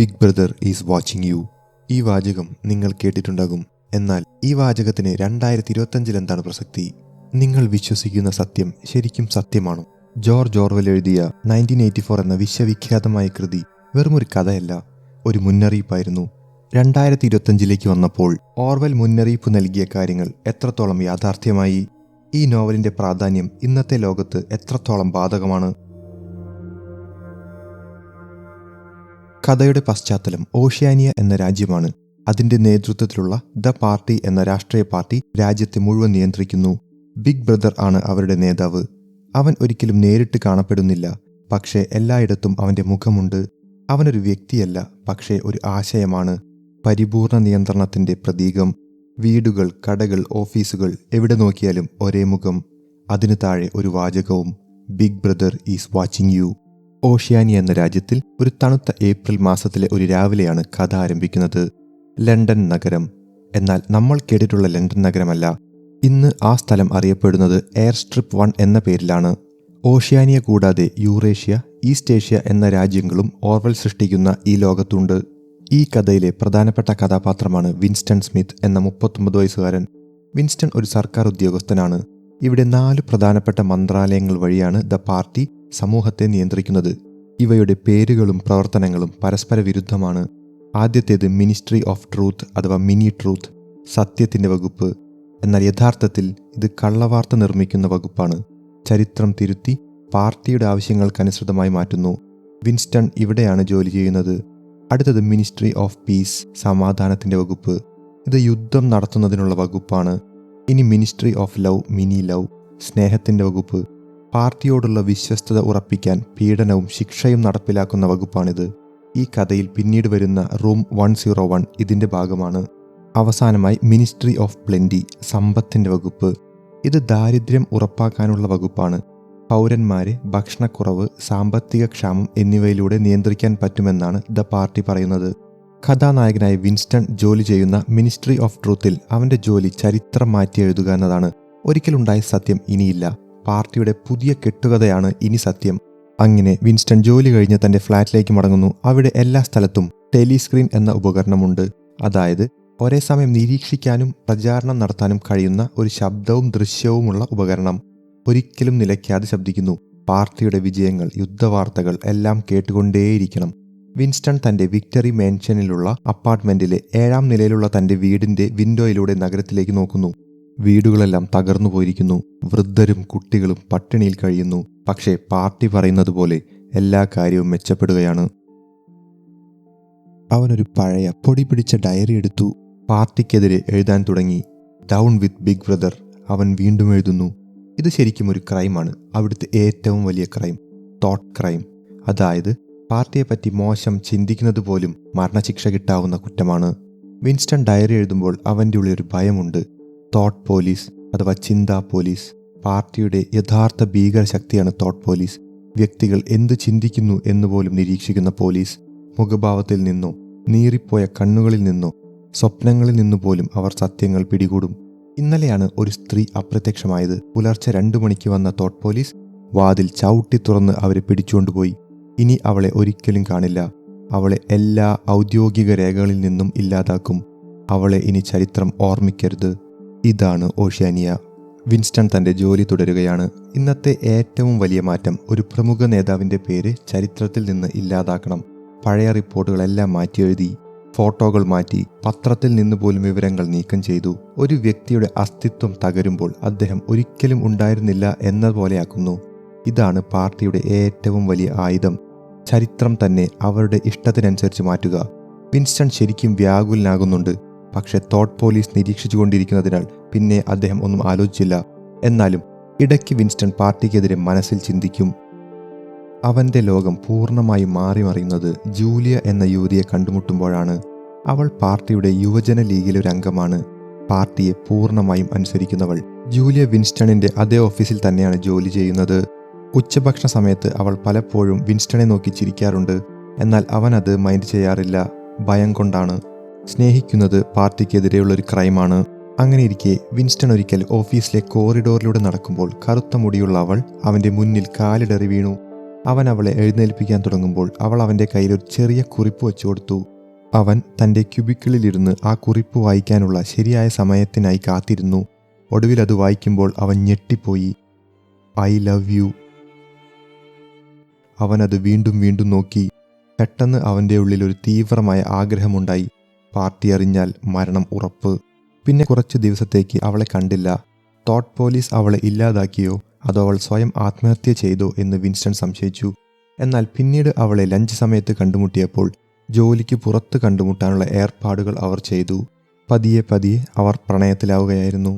Big brother is watching you ഈ വാചകം നിങ്ങൾ കേട്ടിട്ടുണ്ടാകും. എന്നാൽ ഈ വാചകത്തിന് രണ്ടായിരത്തി ഇരുപത്തഞ്ചിൽ എന്താണ് പ്രസക്തി? നിങ്ങൾ വിശ്വസിക്കുന്ന സത്യം ശരിക്കും സത്യമാണോ? ജോർജ് ഓർവൽ എഴുതിയ നയന്റീൻ എയ്റ്റി ഫോർ എന്ന വിശ്വവിഖ്യാതമായ കൃതി വെറുമൊരു കഥയല്ല ഒരു മുന്നറിയിപ്പായിരുന്നു. രണ്ടായിരത്തി ഇരുപത്തഞ്ചിലേക്ക് വന്നപ്പോൾ ഓർവൽ മുന്നറിയിപ്പ് നൽകിയ കാര്യങ്ങൾ എത്രത്തോളം യാഥാർത്ഥ്യമായി? ഈ നോവലിന്റെ പ്രാധാന്യം ഇന്നത്തെ ലോകത്ത് എത്രത്തോളം ബാധകമാണ്? കഥയുടെ പശ്ചാത്തലം ഓഷ്യാനിയ എന്ന രാജ്യമാണ്. അതിന്റെ നേതൃത്വത്തിലുള്ള ദ പാർട്ടി എന്ന രാഷ്ട്രീയ പാർട്ടി രാജ്യത്തെ മുഴുവൻ നിയന്ത്രിക്കുന്നു. ബിഗ് ബ്രദർ ആണ് അവരുടെ നേതാവ്. അവൻ ഒരിക്കലും നേരിട്ട് കാണപ്പെടുന്നില്ല. പക്ഷേ എല്ലായിടത്തും അവന്റെ മുഖമുണ്ട്. അവനൊരു വ്യക്തിയല്ല പക്ഷേ ഒരു ആശയമാണ്. പരിപൂർണ നിയന്ത്രണത്തിന്റെ പ്രതീകം. വീടുകൾ കടകൾ ഓഫീസുകൾ എവിടെ നോക്കിയാലും ഒരേ മുഖം. അതിനു താഴെ ഒരു വാചകവും Big Brother is watching you. Oceania എന്ന രാജ്യത്തിൽ ഒരു തണുത്ത ഏപ്രിൽ മാസത്തിലെ ഒരു രാവിലെയാണ് കഥ ആരംഭിക്കുന്നത്. ലണ്ടൻ നഗരം. എന്നാൽ നമ്മൾ കേട്ടിട്ടുള്ള ലണ്ടൻ നഗരമല്ല. ഇന്ന് ആ സ്ഥലം അറിയപ്പെടുന്നത് എയർ സ്ട്രിപ്പ് വൺ എന്ന പേരിലാണ്. ഓഷ്യാനിയ കൂടാതെ യൂറേഷ്യ ഈസ്റ്റ് ഏഷ്യ എന്ന രാജ്യങ്ങളും ഓർവൽ സൃഷ്ടിക്കുന്ന ഈ ലോകത്തുണ്ട്. ഈ കഥയിലെ പ്രധാനപ്പെട്ട കഥാപാത്രമാണ് വിൻസ്റ്റൺ സ്മിത്ത് എന്ന മുപ്പത്തൊമ്പത് വയസ്സുകാരൻ. വിൻസ്റ്റൺ ഒരു സർക്കാർ ഉദ്യോഗസ്ഥനാണ്. ഇവിടെ നാല് പ്രധാനപ്പെട്ട മന്ത്രാലയങ്ങൾ വഴിയാണ് ദ പാർട്ടി സമൂഹത്തെ നിയന്ത്രിക്കുന്നത്. ഇവയുടെ പേരുകളും പ്രവർത്തനങ്ങളും പരസ്പര വിരുദ്ധമാണ് ആദ്യത്തേത് മിനിസ്ട്രി ഓഫ് ട്രൂത്ത് അഥവാ മിനി ട്രൂത്ത് സത്യത്തിന്റെ വകുപ്പ്. എന്നാൽ യഥാർത്ഥത്തിൽ ഇത് കള്ളവാർത്ത നിർമ്മിക്കുന്ന വകുപ്പാണ്. ചരിത്രം തിരുത്തി പാർട്ടിയുടെ ആവശ്യങ്ങൾക്കനുസൃതമായി മാറ്റുന്നു. വിൻസ്റ്റൺ ഇവിടെയാണ് ജോലി ചെയ്യുന്നത്. അടുത്തത് മിനിസ്ട്രി ഓഫ് പീസ് സമാധാനത്തിന്റെ വകുപ്പ്. ഇത് യുദ്ധം നടത്തുന്നതിനുള്ള വകുപ്പാണ്. ഇനി Ministry of Love Mini Love സ്നേഹത്തിന്റെ വകുപ്പ്. പാർട്ടിയോടുള്ള വിശ്വസ്തത ഉറപ്പിക്കാൻ പീഡനവും ശിക്ഷയും നടപ്പിലാക്കുന്ന വകുപ്പാണിത്. ഈ കഥയിൽ പിന്നീട് വരുന്ന റൂം വൺ സീറോ വൺ ഇതിന്റെ ഭാഗമാണ്. അവസാനമായി മിനിസ്ട്രി ഓഫ് പ്ലെന്റി സമ്പത്തിന്റെ വകുപ്പ്. ഇത് ദാരിദ്ര്യം ഉറപ്പാക്കാനുള്ള വകുപ്പാണ്. പൗരന്മാരെ ഭക്ഷണക്കുറവ് സാമ്പത്തിക ക്ഷാമം എന്നിവയിലൂടെ നിയന്ത്രിക്കാൻ പറ്റുമെന്നാണ് ദ പാർട്ടി പറയുന്നത്. കഥാനായകനായ വിൻസ്റ്റൺ ജോലി ചെയ്യുന്ന മിനിസ്ട്രി ഓഫ് ട്രൂത്തിൽ അവന്റെ ജോലി ചരിത്രം മാറ്റി എഴുതുക എന്നതാണ്. ഒരിക്കലുണ്ടായ സത്യം ഇനിയില്ല. പാർട്ടിയുടെ പുതിയ കെട്ടുകഥയാണ് ഇനി സത്യം. അങ്ങനെ വിൻസ്റ്റൺ ജോലി കഴിഞ്ഞ് തന്റെ ഫ്ളാറ്റിലേക്ക് മടങ്ങുന്നു. അവിടെ എല്ലാ സ്ഥലത്തും ടെലിസ്ക്രീൻ എന്ന ഉപകരണമുണ്ട്. അതായത് ഒരേ സമയം നിരീക്ഷിക്കാനും പ്രചാരണം നടത്താനും കഴിയുന്ന ഒരു ശബ്ദവും ദൃശ്യവുമുള്ള ഉപകരണം. ഒരിക്കലും നിലയ്ക്കാതെ ശബ്ദിക്കുന്നു. പാർട്ടിയുടെ വിജയങ്ങൾ യുദ്ധവാർത്തകൾ എല്ലാം കേട്ടുകൊണ്ടേയിരിക്കണം. വിൻസ്റ്റൺ തന്റെ വിക്ടറി മാൻഷനിലുള്ള അപ്പാർട്ട്മെന്റിലെ ഏഴാം നിലയിലുള്ള തന്റെ വീടിന്റെ വിൻഡോയിലൂടെ നഗരത്തിലേക്ക് നോക്കുന്നു. വീടുകളെല്ലാം തകർന്നു പോയിരിക്കുന്നു. വൃദ്ധരും കുട്ടികളും പട്ടിണിയിൽ കഴിയുന്നു. പക്ഷേ പാർട്ടി പറയുന്നത് പോലെ എല്ലാ കാര്യവും മെച്ചപ്പെടുകയാണ്. അവനൊരു പഴയ പൊടി പിടിച്ച ഡയറി എടുത്തു. പാർട്ടിക്കെതിരെ എഴുതാൻ തുടങ്ങി. ഡൗൺ വിത്ത് ബിഗ് ബ്രദർ അവൻ വീണ്ടും എഴുതുന്നു. ഇത് ശരിക്കും ഒരു ക്രൈമാണ് അവിടുത്തെ ഏറ്റവും വലിയ ക്രൈം തോട്ട് ക്രൈം അതായത് പാർട്ടിയെപ്പറ്റി മോശം ചിന്തിക്കുന്നത് പോലും മരണശിക്ഷ കിട്ടാവുന്ന കുറ്റമാണ്. വിൻസ്റ്റൺ ഡയറി എഴുതുമ്പോൾ അവന്റെ ഉള്ളിൽ ഒരു ഭയമുണ്ട്. തോട്ട് പോലീസ് അഥവാ ചിന്താ പോലീസ്. പാർട്ടിയുടെ യഥാർത്ഥ ഭീകര ശക്തിയാണ് തോട്ട് പോലീസ്. വ്യക്തികൾ എന്ത് ചിന്തിക്കുന്നു എന്ന് പോലും നിരീക്ഷിക്കുന്ന പോലീസ് മുഖഭാവത്തിൽ നിന്നോ നീറിപ്പോയ കണ്ണുകളിൽ നിന്നോ സ്വപ്നങ്ങളിൽ നിന്നു പോലും അവർ സത്യങ്ങൾ പിടികൂടും. ഇന്നലെയാണ് ഒരു സ്ത്രീ അപ്രത്യക്ഷമായത്. പുലർച്ചെ രണ്ടു മണിക്ക് വന്ന തോട്ട് പോലീസ് വാതിൽ ചവിട്ടി തുറന്ന് അവരെ പിടിച്ചുകൊണ്ടുപോയി. ഇനി അവളെ ഒരിക്കലും കാണില്ല. അവളെ എല്ലാ ഔദ്യോഗിക രേഖകളിൽ നിന്നും ഇല്ലാതാക്കും. അവളെ ഇനി ചരിത്രം ഓർമ്മിക്കരുത്. ഇതാണ് ഓഷ്യാനിയ. വിൻസ്റ്റൺ തന്റെ ജോലി തുടരുകയാണ്. ഇന്നത്തെ ഏറ്റവും വലിയ മാറ്റം ഒരു പ്രമുഖ നേതാവിന്റെ പേര് ചരിത്രത്തിൽ നിന്ന് ഇല്ലാതാക്കണം. പഴയ റിപ്പോർട്ടുകളെല്ലാം മാറ്റി എഴുതി ഫോട്ടോകൾ മാറ്റി പത്രത്തിൽ നിന്ന് പോലും വിവരങ്ങൾ നീക്കം ചെയ്തു. ഒരു വ്യക്തിയുടെ അസ്തിത്വം തകരുമ്പോൾ അദ്ദേഹം ഒരിക്കലും ഉണ്ടായിരുന്നില്ല എന്ന പോലെയാക്കുന്നു. ഇതാണ് പാർട്ടിയുടെ ഏറ്റവും വലിയ ആയുധം. ചരിത്രം തന്നെ അവരുടെ ഇഷ്ടത്തിനനുസരിച്ച് മാറ്റുക. വിൻസ്റ്റൺ ശരിക്കും വ്യാകുലനാകുന്നുണ്ട്. പക്ഷെ തോട്ട് പോലീസ് നിരീക്ഷിച്ചുകൊണ്ടിരിക്കുന്നതിനാൽ പിന്നെ അദ്ദേഹം ഒന്നും ആലോചിച്ചില്ല. എന്നാലും ഇടയ്ക്ക് വിൻസ്റ്റൺ പാർട്ടിക്കെതിരെ മനസ്സിൽ ചിന്തിക്കും. അവന്റെ ലോകം പൂർണമായി മാറി മറിയുന്നത് ജൂലിയ എന്ന യുവതിയെ കണ്ടുമുട്ടുമ്പോഴാണ്. അവൾ പാർട്ടിയുടെ യുവജന ലീഗിലെ ഒരു അംഗമാണ്. പാർട്ടിയെ പൂർണമായും അനുസരിക്കുന്നവൾ ജൂലിയ വിൻസ്റ്റണിന്റെ അതേ ഓഫീസിൽ തന്നെയാണ് ജോലി ചെയ്യുന്നത്. ഉച്ചഭക്ഷണ സമയത്ത് അവൾ പലപ്പോഴും വിൻസ്റ്റണെ നോക്കി ചിരിക്കാറുണ്ട്. എന്നാൽ അവൻ അത് മൈൻഡ് ചെയ്യാറില്ല. ഭയം കൊണ്ടാണ്. സ്നേഹിക്കുന്നത് പാർട്ടിക്കെതിരെയുള്ള ഒരു ക്രൈമാണ്. അങ്ങനെ ഇരിക്കെ വിൻസ്റ്റൺ ഒരിക്കൽ ഓഫീസിലെ കോറിഡോറിലൂടെ നടക്കുമ്പോൾ കറുത്ത മുടിയുള്ള അവൾ അവന്റെ മുന്നിൽ കാലിടറി വീണു. അവൻ അവളെ എഴുന്നേൽപ്പിക്കാൻ തുടങ്ങുമ്പോൾ അവൾ അവന്റെ കയ്യിൽ ഒരു ചെറിയ കുറിപ്പ് വെച്ചു കൊടുത്തു. അവൻ തന്റെ ക്യുബിക്കിളിലിരുന്ന് ആ കുറിപ്പ് വായിക്കാനുള്ള ശരിയായ സമയത്തിനായി കാത്തിരുന്നു. ഒടുവിൽ അത് വായിക്കുമ്പോൾ അവൻ ഞെട്ടിപ്പോയി. I love you. അവനത് വീണ്ടും വീണ്ടും നോക്കി. പെട്ടെന്ന് അവന്റെ ഉള്ളിൽ ഒരു തീവ്രമായ ആഗ്രഹമുണ്ടായി. പാർട്ടി അറിഞ്ഞാൽ മരണം ഉറപ്പ്. പിന്നെ കുറച്ച് ദിവസത്തേക്ക് അവളെ കണ്ടില്ല. തോട്ട് പോലീസ് അവളെ ഇല്ലാതാക്കിയോ? അതോ അവൾ സ്വയം ആത്മഹത്യ ചെയ്തോ എന്ന് വിൻസ്റ്റൺ സംശയിച്ചു. എന്നാൽ പിന്നീട് അവളെ ലഞ്ച് സമയത്ത് കണ്ടുമുട്ടിയപ്പോൾ ജോലിക്ക് പുറത്ത് കണ്ടുമുട്ടാനുള്ള ഏർപ്പാടുകൾ അവർ ചെയ്തു. പതിയെ പതിയെ അവർ പ്രണയത്തിലാവുകയായിരുന്നു.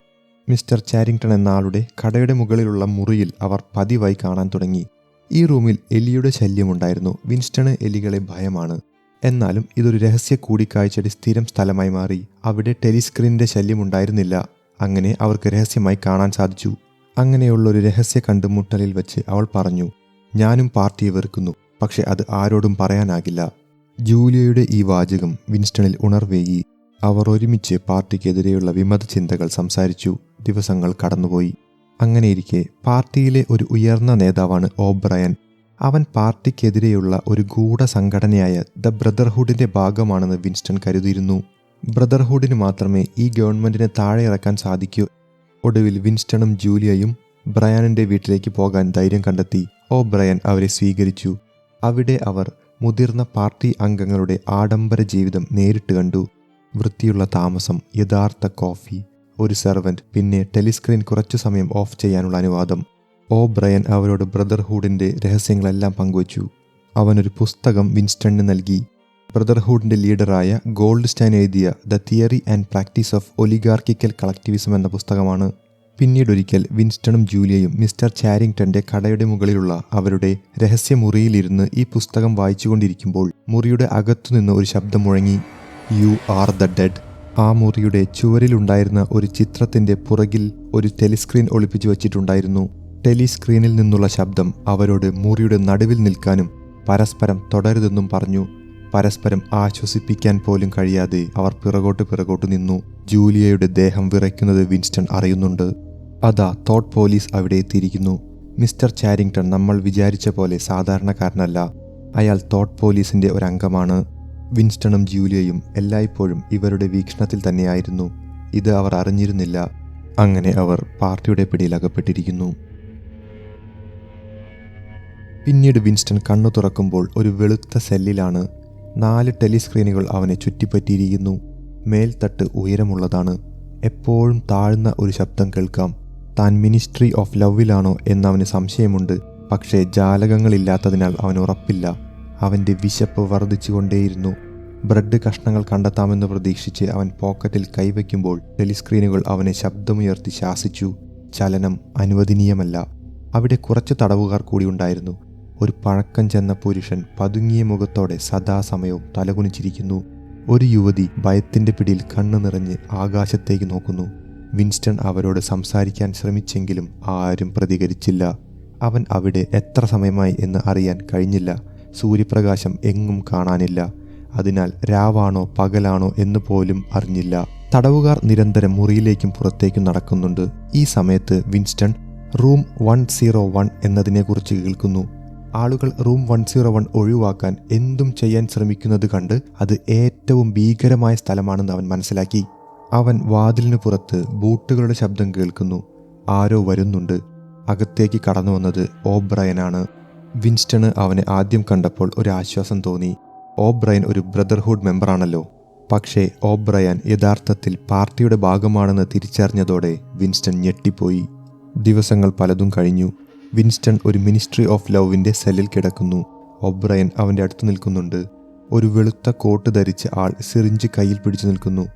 മിസ്റ്റർ ചാരിങ്ടൺ എന്ന ആളുടെ കടയുടെ മുകളിലുള്ള മുറിയിൽ അവർ പതിവായി കാണാൻ തുടങ്ങി. ഈ റൂമിൽ എലിയുടെ ശല്യമുണ്ടായിരുന്നു വിൻസ്റ്റണ് എലികളെ ഭയമാണ്. എന്നാലും ഇതൊരു രഹസ്യ കൂടിക്കാഴ്ചയുടെ സ്ഥിരം സ്ഥലമായി മാറി. അവിടെ ടെലിസ്ക്രീനിന്റെ ശല്യമുണ്ടായിരുന്നില്ല അങ്ങനെ അവർക്ക് രഹസ്യമായി കാണാൻ സാധിച്ചു. അങ്ങനെയുള്ള ഒരു രഹസ്യ കണ്ടുമുട്ടലിൽ വെച്ച് അവൾ പറഞ്ഞു ഞാനും പാർട്ടിയെ വെറുക്കുന്നു. പക്ഷെ അത് ആരോടും പറയാനാകില്ല. ജൂലിയയുടെ ഈ വാചകം വിൻസ്റ്റണിൽ ഉണർവേകി. അവർ ഒരുമിച്ച് പാർട്ടിക്കെതിരെയുള്ള വിമത ചിന്തകൾ സംസാരിച്ചു. ദിവസങ്ങൾ കടന്നുപോയി. അങ്ങനെയിരിക്കെ പാർട്ടിയിലെ ഒരു ഉയർന്ന നേതാവാണ് ഓബ്രയൻ അവൻ പാർട്ടിക്കെതിരെയുള്ള ഒരു ഗൂഢസംഘടനയായ ദ ബ്രദർഹുഡിന്റെ ഭാഗമാണെന്ന് വിൻസ്റ്റൺ കരുതിയിരുന്നു. ബ്രദർഹുഡിന് മാത്രമേ ഈ ഗവൺമെന്റിനെ താഴെ ഇറക്കാൻ സാധിക്കൂ. ഒടുവിൽ വിൻസ്റ്റണും ജൂലിയയും ബ്രയാനിന്റെ വീട്ടിലേക്ക് പോകാൻ ധൈര്യം കണ്ടെത്തി. ഓ ബ്രയൻ അവരെ സ്വീകരിച്ചു. അവിടെ അവർ മുതിർന്ന പാർട്ടി അംഗങ്ങളുടെ ആഡംബര ജീവിതം നേരിട്ട് കണ്ടു. വൃത്തിയുള്ള താമസം യഥാർത്ഥ കോഫി ഒരു സെർവന്റ് പിന്നെ ടെലിസ്ക്രീൻ കുറച്ചു സമയം ഓഫ് ചെയ്യാനുള്ള അനുവാദം. ഓ ബ്രയൻ അവരോട് ബ്രദർഹുഡിന്റെ രഹസ്യങ്ങളെല്ലാം പങ്കുവച്ചു. അവനൊരു പുസ്തകം വിൻസ്റ്റണിന് നൽകി. ബ്രദർഹുഡിന്റെ ലീഡറായ ഗോൾഡ് സ്റ്റൈൻ എഴുതിയ the theory and practice of oligarchical collectivism എന്ന പുസ്തകമാണ്. പിന്നീടൊരിക്കൽ വിൻസ്റ്റണും ജൂലിയയും മിസ്റ്റർ ചാരിങ്ടന്റെ കടയുടെ മുകളിലുള്ള അവരുടെ രഹസ്യമുറിയിലിരുന്ന് ഈ പുസ്തകം വായിച്ചുകൊണ്ടിരിക്കുമ്പോൾ മുറിയുടെ അകത്തുനിന്ന് ഒരു ശബ്ദം മുഴങ്ങി. യു ആർ ദ ഡെഡ് ആ മുറിയുടെ ചുവരിലുണ്ടായിരുന്ന ഒരു ചിത്രത്തിന്റെ പുറകിൽ ഒരു ടെലിസ്ക്രീൻ ഒളിപ്പിച്ചു വച്ചിട്ടുണ്ടായിരുന്നു. ടെലിസ്ക്രീനിൽ നിന്നുള്ള ശബ്ദം അവരോട് മുറിയുടെ നടുവിൽ നിൽക്കാനും പരസ്പരം തുടരുതെന്നും പറഞ്ഞു. പരസ്പരം ആശ്വസിപ്പിക്കാൻ പോലും കഴിയാതെ അവർ പിറകോട്ട് പിറകോട്ട് നിന്നു. ജൂലിയയുടെ ദേഹം വിറയ്ക്കുന്നത് വിൻസ്റ്റൺ അറിയുന്നുണ്ട്. അതാ തോട്ട് പോലീസ് അവിടെ എത്തിയിരിക്കുന്നു. മിസ്റ്റർ ചാരിങ്ടൺ നമ്മൾ വിചാരിച്ച പോലെ സാധാരണക്കാരനല്ല. അയാൾ തോട്ട് പോലീസിന്റെ ഒരംഗമാണ്. വിൻസ്റ്റണും ജൂലിയയും എല്ലായ്പ്പോഴും ഇവരുടെ വീക്ഷണത്തിൽ തന്നെയായിരുന്നു. ഇത് അവർ അറിഞ്ഞിരുന്നില്ല. അങ്ങനെ അവർ പാർട്ടിയുടെ പിടിയിൽ അകപ്പെട്ടിരിക്കുന്നു. പിന്നീട് വിൻസ്റ്റൺ കണ്ണു തുറക്കുമ്പോൾ ഒരു വെളുത്ത സെല്ലിലാണ് നാല് ടെലിസ്ക്രീനുകൾ അവനെ ചുറ്റിപ്പറ്റിയിരിക്കുന്നു. മേൽത്തട്ട് ഉയരമുള്ളതാണ്. എപ്പോഴും താഴ്ന്ന ഒരു ശബ്ദം കേൾക്കാം. താൻ മിനിസ്ട്രി ഓഫ് ലവിലാണോ എന്നവന് സംശയമുണ്ട്. പക്ഷേ ജാലകങ്ങളില്ലാത്തതിനാൽ അവൻ ഉറപ്പില്ല. അവന്റെ വിശപ്പ് വർദ്ധിച്ചുകൊണ്ടേയിരുന്നു. ബ്രെഡ് കഷ്ണങ്ങൾ കണ്ടെത്താമെന്ന് പ്രതീക്ഷിച്ച് അവൻ പോക്കറ്റിൽ കൈവയ്ക്കുമ്പോൾ ടെലിസ്ക്രീനുകൾ അവനെ ശബ്ദമുയർത്തി ശാസിച്ചു. ചലനം അനുവദനീയമല്ല. അവിടെ കുറച്ച് തടവുകാർ കൂടി ഉണ്ടായിരുന്നു. ഒരു പഴക്കം ചെന്ന പുരുഷൻ പതുങ്ങിയ മുഖത്തോടെ സദാസമയവും തലകുനിച്ചിരിക്കുന്നു. ഒരു യുവതി ഭയത്തിന്റെ പിടിയിൽ കണ്ണു നിറഞ്ഞ് ആകാശത്തേക്ക് നോക്കുന്നു. വിൻസ്റ്റൺ അവരോട് സംസാരിക്കാൻ ശ്രമിച്ചെങ്കിലും ആരും പ്രതികരിച്ചില്ല. അവൻ അവിടെ എത്ര സമയമായി എന്ന് അറിയാൻ കഴിഞ്ഞില്ല. സൂര്യപ്രകാശം എങ്ങും കാണാനില്ല. അതിനാൽ രാവാണോ പകലാണോ എന്ന് പോലും അറിഞ്ഞില്ല. തടവുകാർ നിരന്തരം മുറിയിലേക്കും പുറത്തേക്കും നടക്കുന്നുണ്ട്. ഈ സമയത്ത് Winston room one zero one എന്നതിനെക്കുറിച്ച് കേൾക്കുന്നു. ആളുകൾ റൂം വൺ സീറോ വൺ ഒഴിവാക്കാൻ എന്തും ചെയ്യാൻ ശ്രമിക്കുന്നത് കണ്ട് അത് ഏറ്റവും ഭീകരമായ സ്ഥലമാണെന്ന് അവൻ മനസ്സിലാക്കി. അവൻ വാതിലിന് പുറത്ത് ബൂട്ടുകളുടെ ശബ്ദം കേൾക്കുന്നു. ആരോ വരുന്നുണ്ട്. അകത്തേക്ക് കടന്നു വന്നത് ഓബ്രയനാണ്. വിൻസ്റ്റണ് അവനെ ആദ്യം കണ്ടപ്പോൾ ഒരു ആശ്വാസം തോന്നി. ഓബ്രയൻ ഒരു ബ്രദർഹുഡ് മെമ്പറാണല്ലോ. പക്ഷേ ഓബ്രയൻ യഥാർത്ഥത്തിൽ പാർട്ടിയുടെ ഭാഗമാണെന്ന് തിരിച്ചറിഞ്ഞതോടെ വിൻസ്റ്റൺ ഞെട്ടിപ്പോയി. ദിവസങ്ങൾ പലതും കഴിഞ്ഞു. വിൻസ്റ്റൺ ഒരു മിനിസ്ട്രി ഓഫ് ലവിന്റെ സെല്ലിൽ കിടക്കുന്നു. ഒബ്രയൻ അവന്റെ അടുത്ത് നിൽക്കുന്നുണ്ട്. ഒരു വെളുത്ത കോട്ട് ധരിച്ച ആൾ സിറിഞ്ച് കയ്യിൽ പിടിച്ചു നിൽക്കുന്നു.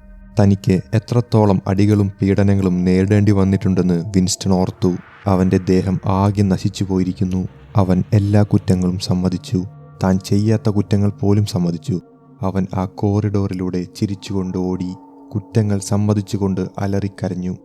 തനിക്ക് എത്രത്തോളം അടികളും പീഡനങ്ങളും നേരിടേണ്ടി വന്നിട്ടുണ്ടെന്ന് വിൻസ്റ്റൺ ഓർത്തു. അവന്റെ ദേഹം ആകെ നശിച്ചു പോയിരിക്കുന്നു. അവൻ എല്ലാ കുറ്റങ്ങളും സമ്മതിച്ചു. താൻ ചെയ്യാത്ത കുറ്റങ്ങൾ പോലും സമ്മതിച്ചു. അവൻ ആ കോറിഡോറിലൂടെ ചിരിച്ചുകൊണ്ട് ഓടി. കുറ്റങ്ങൾ സമ്മതിച്ചുകൊണ്ട് അലറിക്കരഞ്ഞു.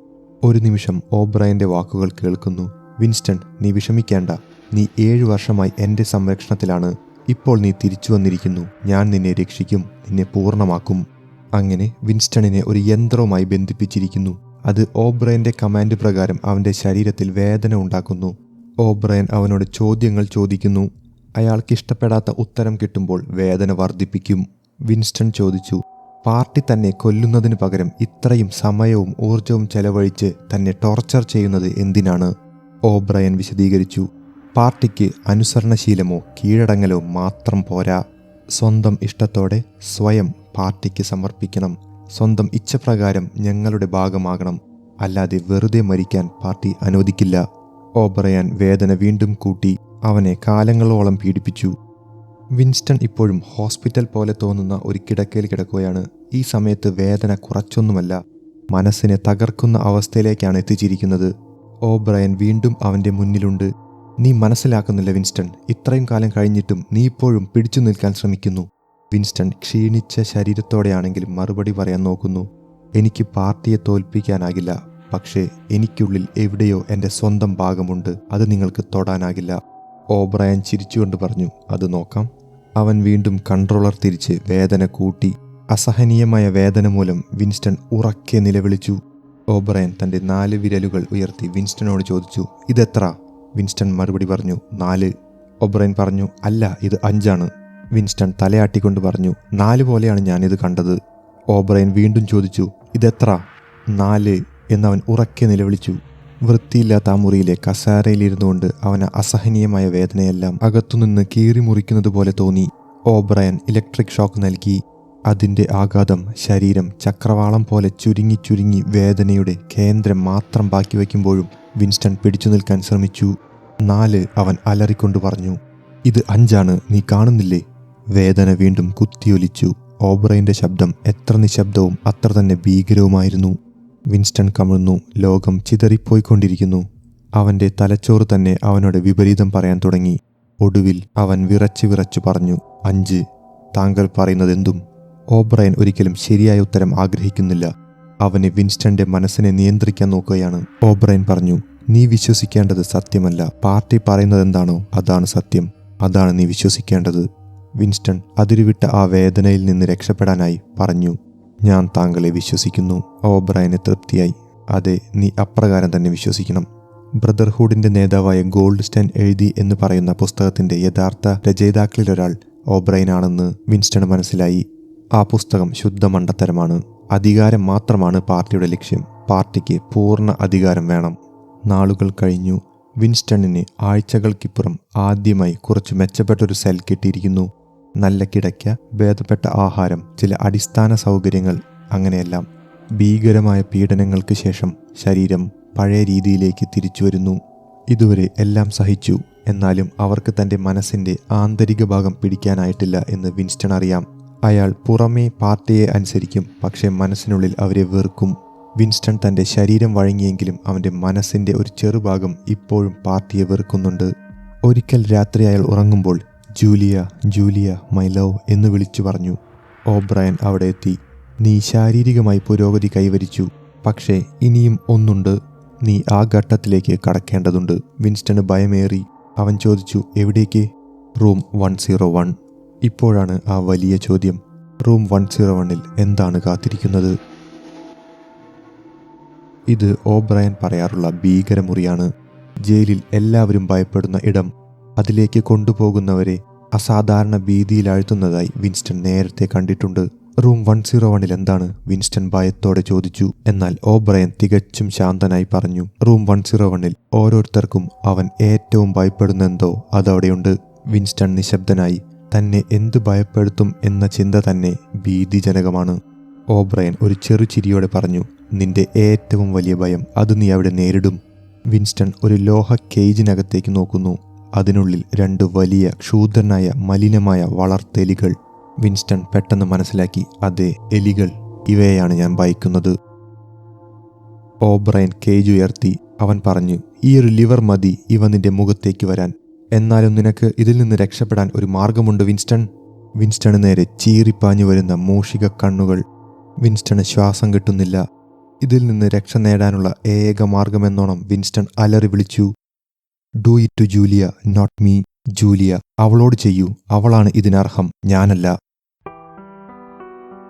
ഒരു നിമിഷം ഓബ്രയന്റെ വാക്കുകൾ കേൾക്കുന്നു. വിൻസ്റ്റൺ നീ വിഷമിക്കേണ്ട. നീ ഏഴു വർഷമായി എന്റെ സംരക്ഷണത്തിലാണ്. ഇപ്പോൾ നീ തിരിച്ചു വന്നിരിക്കുന്നു. ഞാൻ നിന്നെ രക്ഷിക്കും നിന്നെ പൂർണമാക്കും. അങ്ങനെ വിൻസ്റ്റണിനെ ഒരു യന്ത്രവുമായി ബന്ധിപ്പിച്ചിരിക്കുന്നു. അത് ഓബ്രയന്റെ കമാൻഡ് പ്രകാരം അവന്റെ ശരീരത്തിൽ വേദന ഉണ്ടാക്കുന്നു. ഓബ്രയൻ അവനോട് ചോദ്യങ്ങൾ ചോദിക്കുന്നു. അയാൾക്ക് ഇഷ്ടപ്പെടാത്ത ഉത്തരം കിട്ടുമ്പോൾ വേദന വർദ്ധിപ്പിക്കും. വിൻസ്റ്റൺ ചോദിച്ചു പാർട്ടി തന്നെ കൊല്ലുന്നതിന് പകരം ഇത്രയും സമയവും ഊർജവും ചെലവഴിച്ച് തന്നെ ടോർച്ചർ ചെയ്യുന്നത് എന്തിനാണ്? ഓബ്രയൻ വിശദീകരിച്ചു. പാർട്ടിക്ക് അനുസരണശീലമോ കീഴടങ്ങലോ മാത്രം പോരാ. സ്വന്തം ഇഷ്ടത്തോടെ സ്വയം പാർട്ടിക്ക് സമർപ്പിക്കണം. സ്വന്തം ഇച്ഛപ്രകാരം ഞങ്ങളുടെ ഭാഗമാകണം. അല്ലാതെ വെറുതെ മരിക്കാൻ പാർട്ടി അനുവദിക്കില്ല. ഓബ്രയാൻ വേദന വീണ്ടും കൂട്ടി അവനെ കാലങ്ങളോളം പീഡിപ്പിച്ചു. വിൻസ്റ്റൺ ഇപ്പോഴും ഹോസ്പിറ്റൽ പോലെ തോന്നുന്ന ഒരു കിടക്കയിൽ കിടക്കുകയാണ്. ഈ സമയത്ത് വേദന കുറച്ചൊന്നുമല്ല. മനസ്സിനെ തകർക്കുന്ന അവസ്ഥയിലേക്കാണ് എത്തിച്ചിരിക്കുന്നത്. ഓബ്രയൻ വീണ്ടും അവന്റെ മുന്നിലുണ്ട്. നീ മനസ്സിലാക്കുന്നില്ല വിൻസ്റ്റൺ. ഇത്രയും കാലം കഴിഞ്ഞിട്ടും നീ ഇപ്പോഴും പിടിച്ചു നിൽക്കാൻ ശ്രമിക്കുന്നു. വിൻസ്റ്റൺ ക്ഷീണിച്ച ശരീരത്തോടെയാണെങ്കിലും മറുപടി പറയാൻ നോക്കുന്നു. എനിക്ക് പാർട്ടിയെ തോൽപ്പിക്കാനാകില്ല. പക്ഷേ എനിക്കുള്ളിൽ എവിടെയോ എന്റെ സ്വന്തം ഭാഗമുണ്ട്. അത് നിങ്ങൾക്ക് തൊടാനാകില്ല. ഓബ്രയൻ ചിരിച്ചുകൊണ്ട് പറഞ്ഞു അത് നോക്കാം. അവൻ വീണ്ടും കൺട്രോളർ തിരിച്ച് വേദന കൂട്ടി. അസഹനീയമായ വേദന മൂലം വിൻസ്റ്റൺ ഉറക്കെ നിലവിളിച്ചു. ഓബ്രയൻ തന്റെ നാല് വിരലുകൾ ഉയർത്തി വിൻസ്റ്റണോട് ചോദിച്ചു ഇതെത്ര? വിൻസ്റ്റൺ മറുപടി പറഞ്ഞു നാല്. ഒബ്രയൻ പറഞ്ഞു അല്ല ഇത് അഞ്ചാണ്. വിൻസ്റ്റൺ തലയാട്ടിക്കൊണ്ട് പറഞ്ഞു നാല് പോലെയാണ് ഞാനിത് കണ്ടത്. ഓബ്രയൻ വീണ്ടും ചോദിച്ചു ഇതെത്ര? നാല് എന്നവൻ ഉറക്കെ നിലവിളിച്ചു. വൃത്തിയില്ലാത്ത ആ മുറിയിലെ കസാരയിലിരുന്നുകൊണ്ട് അവന് അസഹനീയമായ വേദനയെല്ലാം അകത്തുനിന്ന് കീറി മുറിക്കുന്നത് പോലെ തോന്നി. ഓബ്രയൻ ഇലക്ട്രിക് ഷോക്ക് നൽകി. അതിന്റെ ആഘാതം ശരീരം ചക്രവാളം പോലെ ചുരുങ്ങി ചുരുങ്ങി വേദനയുടെ കേന്ദ്രം മാത്രം ബാക്കി വയ്ക്കുമ്പോഴും വിൻസ്റ്റൺ പിടിച്ചു നിൽക്കാൻ ശ്രമിച്ചു. നാല് അവൻ അലറിക്കൊണ്ട് പറഞ്ഞു ഇത് അഞ്ചാണ് നീ കാണുന്നില്ലേ? വേദന വീണ്ടും കുത്തിയൊലിച്ചു. ഓബ്രൈന്റെ ശബ്ദം എത്ര നിശബ്ദവും അത്ര തന്നെ ഭീകരവുമായിരുന്നു. വിൻസ്റ്റൺ കമിഴ്ന്നു ലോകം ചിതറിപ്പോയിക്കൊണ്ടിരിക്കുന്നു. അവന്റെ തലച്ചോറ് തന്നെ അവനോട് വിപരീതം പറയാൻ തുടങ്ങി. ഒടുവിൽ അവൻ വിറച്ച് വിറച്ചു പറഞ്ഞു അഞ്ച് താങ്കൾ പറയുന്നതെന്തും ഓബ്രയൻ ഒരിക്കലും ശരിയായ ഉത്തരം ആഗ്രഹിക്കുന്നില്ല. അവന് വിൻസ്റ്റന്റെ മനസ്സിനെ നിയന്ത്രിക്കാൻ നോക്കുകയാണ്. ഓബ്രയൻ പറഞ്ഞു നീ വിശ്വസിക്കേണ്ടത് സത്യമല്ല. പാർട്ടി പറയുന്നത് എന്താണോ അതാണ് സത്യം. അതാണ് നീ വിശ്വസിക്കേണ്ടത്. വിൻസ്റ്റൺ അതിരുവിട്ട ആ വേദനയിൽ നിന്ന് രക്ഷപ്പെടാനായി പറഞ്ഞു ഞാൻ താങ്കളെ വിശ്വസിക്കുന്നു. ഓബ്രയന് തൃപ്തിയായി. അതെ നീ അപ്രകാരം തന്നെ വിശ്വസിക്കണം. ബ്രദർഹുഡിന്റെ നേതാവായ ഗോൾഡ് സ്റ്റാൻ എഴുതി എന്ന് പറയുന്ന പുസ്തകത്തിന്റെ യഥാർത്ഥ രചയിതാക്കളിലൊരാൾ ഓബ്രൈനാണെന്ന് വിൻസ്റ്റൺ മനസ്സിലായി. ആ പുസ്തകം ശുദ്ധ മണ്ടത്തരമാണ് അധികാരം മാത്രമാണ് പാർട്ടിയുടെ ലക്ഷ്യം. പാർട്ടിക്ക് പൂർണ അധികാരം വേണം. നാളുകൾ കഴിഞ്ഞു. വിൻസ്റ്റണിന് ആഴ്ചകൾക്കിപ്പുറം ആദ്യമായി കുറച്ച് മെച്ചപ്പെട്ടൊരു സെൽ കിട്ടിയിരിക്കുന്നു. നല്ല കിടക്ക ഭേദപ്പെട്ട ആഹാരം ചില അടിസ്ഥാന സൗകര്യങ്ങൾ അങ്ങനെയെല്ലാം. ഭീകരമായ പീഡനങ്ങൾക്ക് ശേഷം ശരീരം പഴയ രീതിയിലേക്ക് തിരിച്ചു വരുന്നു. ഇതുവരെ എല്ലാം സഹിച്ചു. എന്നാലും അവർക്ക് തന്റെ മനസ്സിന്റെ ആന്തരിക ഭാഗം പിടിക്കാനായിട്ടില്ല എന്ന് വിൻസ്റ്റൺ അറിയാം. അയാൾ പുറമേ പാർട്ടിയെ അനുസരിക്കും പക്ഷേ മനസ്സിനുള്ളിൽ അവരെ വെറുക്കും. വിൻസ്റ്റൺ തന്റെ ശരീരം വഴങ്ങിയെങ്കിലും അവന്റെ മനസ്സിന്റെ ഒരു ചെറുഭാഗം ഇപ്പോഴും പാർട്ടിയെ വെറുക്കുന്നുണ്ട്. ഒരിക്കൽ രാത്രി അയാൾ ഉറങ്ങുമ്പോൾ ജൂലിയ ജൂലിയ മൈ ലവ് എന്ന് വിളിച്ചു പറഞ്ഞു. ഓബ്രയൻ അവിടെ എത്തി. നീ ശാരീരികമായി പുരോഗതി കൈവരിച്ചു പക്ഷേ ഇനിയും ഒന്നുണ്ട്. നീ ആ ഘട്ടത്തിലേക്ക് കടക്കേണ്ടതുണ്ട്. വിൻസ്റ്റണ് ഭയമേറി. അവൻ ചോദിച്ചു എവിടേക്ക്? Room one zero one. ഇപ്പോഴാണ് ആ വലിയ ചോദ്യം. റൂം വൺ സീറോ വണ്ണിൽ എന്താണ് കാത്തിരിക്കുന്നത്? ഇത് ഓബ്രയൻ പറയാറുള്ള ഭീകരമുറിയാണ്. ജയിലിൽ എല്ലാവരും ഭയപ്പെടുന്ന ഇടം അതിലേക്ക് കൊണ്ടുപോകുന്നവരെ അസാധാരണ ഭീതിയിലാഴ്ത്തുന്നതായി വിൻസ്റ്റൺ നേരത്തെ കണ്ടിട്ടുണ്ട്. റൂം വൺ സീറോ വണ്ണിൽ എന്താണ് വിൻസ്റ്റൺ ഭയത്തോടെ ചോദിച്ചു. എന്നാൽ ഓബ്രയൻ തികച്ചും ശാന്തനായി പറഞ്ഞു റൂം വൺ സീറോ വണ്ണിൽ ഓരോരുത്തർക്കും അവൻ ഏറ്റവും ഭയപ്പെടുന്നെന്തോ അതവിടെയുണ്ട് വിൻസ്റ്റൺ നിശബ്ദനായി. തന്നെ എന്ത് ഭയപ്പെടുത്തും എന്ന ചിന്ത തന്നെ ഭീതിജനകമാണ്. ഓബ്രയൻ ഒരു ചെറു ചിരിയോടെ പറഞ്ഞു നിന്റെ ഏറ്റവും വലിയ ഭയം അത് നീ അവിടെ നേരിടും. വിൻസ്റ്റൺ ഒരു ലോഹ കേജിനകത്തേക്ക് നോക്കുന്നു. അതിനുള്ളിൽ രണ്ട് വലിയ ക്ഷൂദ്രനായ മലിനമായ വളർത്തെലികൾ. വിൻസ്റ്റൺ പെട്ടെന്ന് മനസ്സിലാക്കി അതെ എലികൾ. ഇവയെയാണ് ഞാൻ ഭയക്കുന്നത്. ഓബ്രയൻ കേജ് ഉയർത്തി. അവൻ പറഞ്ഞു ഈ ഒരു ലിവർ മതി ഇവ നിന്റെ മുഖത്തേക്ക് വരാൻ. എന്നാലും നിനക്ക് ഇതിൽ നിന്ന് രക്ഷപ്പെടാൻ ഒരു മാർഗമുണ്ട് വിൻസ്റ്റൺ. വിൻസ്റ്റണ് നേരെ ചീറിപ്പാഞ്ഞു വരുന്ന മൂഷിക കണ്ണുകൾ. വിൻസ്റ്റണ് ശ്വാസം കിട്ടുന്നില്ല. ഇതിൽ നിന്ന് രക്ഷ നേടാനുള്ള ഏക മാർഗമെന്നോണം വിൻസ്റ്റൺ അലറി വിളിച്ചു. Do it to Julia not me. Julia അവളോട് ചെയ്യൂ. അവളാണ് ഇതിനർഹം. ഞാനല്ല.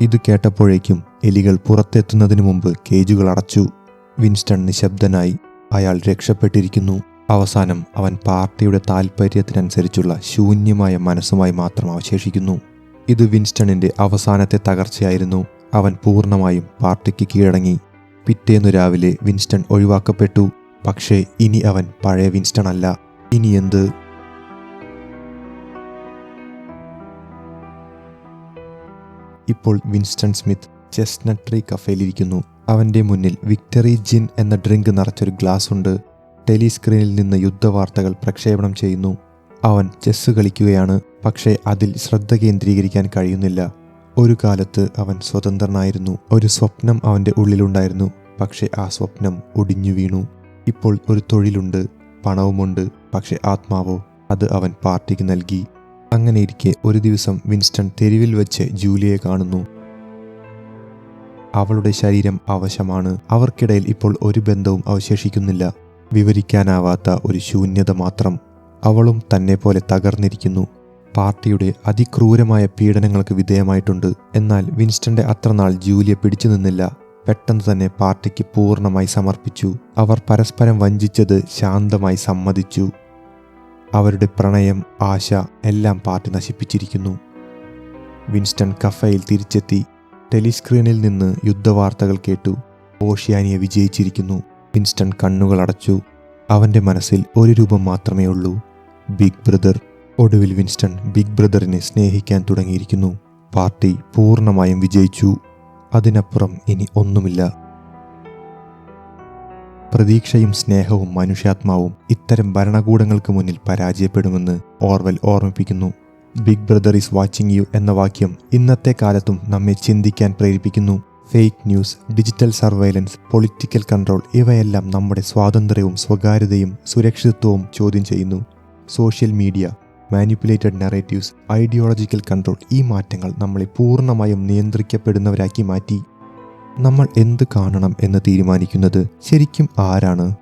ഇത് കേട്ടപ്പോഴേക്കും എലികൾ പുറത്തെത്തുന്നതിനു മുമ്പ് കേജുകൾ അടച്ചു. വിൻസ്റ്റൺ നിശബ്ദനായി അയാൾ രക്ഷപ്പെട്ടിരിക്കുന്നു. അവസാനം അവൻ പാർട്ടിയുടെ താൽപ്പര്യത്തിനനുസരിച്ചുള്ള ശൂന്യമായ മനസ്സുമായി മാത്രം അവശേഷിക്കുന്നു. ഇത് വിൻസ്റ്റണിന്റെ അവസാനത്തെ തകർച്ചയായിരുന്നു. അവൻ പൂർണമായും പാർട്ടിക്ക് കീഴടങ്ങി. പിറ്റേന്നു രാവിലെ വിൻസ്റ്റൺ ഒഴിവാക്കപ്പെട്ടു. പക്ഷേ ഇനി അവൻ പഴയ വിൻസ്റ്റൺ അല്ല ഇനി എന്ത്? ഇപ്പോൾ വിൻസ്റ്റൺ സ്മിത്ത് ചെസ്നട്ട് ട്രീ കഫേയിലിരിക്കുന്നു അവന്റെ മുന്നിൽ വിക്ടറി ജിൻ എന്ന ഡ്രിങ്ക് നിറച്ചൊരു ഗ്ലാസ് ഉണ്ട് ടെലിസ്ക്രീനിൽ നിന്ന് യുദ്ധവാർത്തകൾ പ്രക്ഷേപണം ചെയ്യുന്നു. അവൻ ചെസ്സ് കളിക്കുകയാണ് പക്ഷേ അതിൽ ശ്രദ്ധ കേന്ദ്രീകരിക്കാൻ കഴിയുന്നില്ല. ഒരു കാലത്ത് അവൻ സ്വതന്ത്രനായിരുന്നു. ഒരു സ്വപ്നം അവന്റെ ഉള്ളിലുണ്ടായിരുന്നു പക്ഷേ ആ സ്വപ്നം ഒടിഞ്ഞു വീണു. ഇപ്പോൾ ഒരു തൊഴിലുണ്ട് പണവുമുണ്ട് പക്ഷേ ആത്മാവോ അത് അവൻ പാർട്ടിക്ക് നൽകി. അങ്ങനെയിരിക്കെ ഒരു ദിവസം വിൻസ്റ്റൺ തെരുവിൽ വെച്ച് ജൂലിയെ കാണുന്നു. അവളുടെ ശരീരം അവശമാണ്. അവർക്കിടയിൽ ഇപ്പോൾ ഒരു ബന്ധവും അവശേഷിക്കുന്നില്ല. വിവരിക്കാനാവാത്ത ഒരു ശൂന്യത മാത്രം അവളും തന്നെ പോലെ തകർന്നിരിക്കുന്നു. പാർട്ടിയുടെ അതിക്രൂരമായ പീഡനങ്ങൾക്ക് വിധേയമായിട്ടുണ്ട്. എന്നാൽ വിൻസ്റ്റന്റെ അത്രനാൾ ജൂലിയെ പിടിച്ചു നിന്നില്ല. പെട്ടെന്ന് തന്നെ പാർട്ടിക്ക് പൂർണമായി സമർപ്പിച്ചു. അവർ പരസ്പരം വഞ്ചിച്ചത് ശാന്തമായി സമ്മതിച്ചു. അവരുടെ പ്രണയം ആശ എല്ലാം പാർട്ടി നശിപ്പിച്ചിരിക്കുന്നു. വിൻസ്റ്റൺ കഫയിൽ തിരിച്ചെത്തി. ടെലിസ്ക്രീനിൽ നിന്ന് യുദ്ധവാർത്തകൾ കേട്ടു. ഓഷ്യാനിയെ വിജയിച്ചിരിക്കുന്നു. വിൻസ്റ്റൺ കണ്ണുകൾ അടച്ചു. അവന്റെ മനസ്സിൽ ഒരു രൂപം മാത്രമേ ഉള്ളൂ. Big Brother. ഒടുവിൽ വിൻസ്റ്റൺ ബിഗ് ബ്രദറിനെ സ്നേഹിക്കാൻ തുടങ്ങിയിരിക്കുന്നു. പാർട്ടി പൂർണമായും വിജയിച്ചു. അതിനപ്പുറം ഇനി ഒന്നുമില്ല. പ്രതീക്ഷയും സ്നേഹവും മനുഷ്യാത്മാവും ഇത്തരം ഭരണകൂടങ്ങൾക്ക് മുന്നിൽ പരാജയപ്പെടുമെന്ന് ഓർവൽ ഓർമ്മിപ്പിക്കുന്നു. Big Brother is watching you എന്ന വാക്യം ഇന്നത്തെ കാലത്തും നമ്മെ ചിന്തിക്കാൻ പ്രേരിപ്പിക്കുന്നു. Fake news digital surveillance political control ഇവയെല്ലാം നമ്മുടെ സ്വാതന്ത്ര്യവും സ്വകാര്യതയും സുരക്ഷിതത്വവും ചോദ്യം ചെയ്യുന്നു. Social media manipulated narratives ideological control ഈ മാറ്റങ്ങൾ നമ്മളെ പൂർണമായും നിയന്ത്രിക്കപ്പെടുന്നവരാക്കി മാറ്റി. നമ്മൾ എന്ത് കാണണം എന്ന് തീരുമാനിക്കുന്നത് ശരിക്കും ആരാണ്?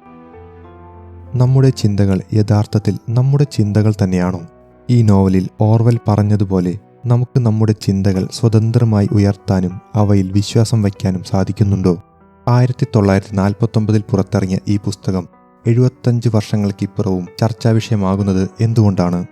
നമ്മുടെ ചിന്തകൾ യഥാർത്ഥത്തിൽ നമ്മുടെ ചിന്തകൾ തന്നെയാണോ? ഈ നോവലിൽ ഓർവൽ പറഞ്ഞതുപോലെ നമുക്ക് നമ്മുടെ ചിന്തകൾ സ്വതന്ത്രമായി ഉയർത്താനും അവയിൽ വിശ്വാസം വയ്ക്കാനും സാധിക്കുന്നുണ്ടോ? ആയിരത്തി തൊള്ളായിരത്തി നാൽപ്പത്തൊമ്പതിൽ പുറത്തിറങ്ങിയ ഈ പുസ്തകം എഴുപത്തഞ്ച് വർഷങ്ങൾക്കിപ്പുറവും ചർച്ചാ വിഷയമാകുന്നത് എന്തുകൊണ്ടാണ്?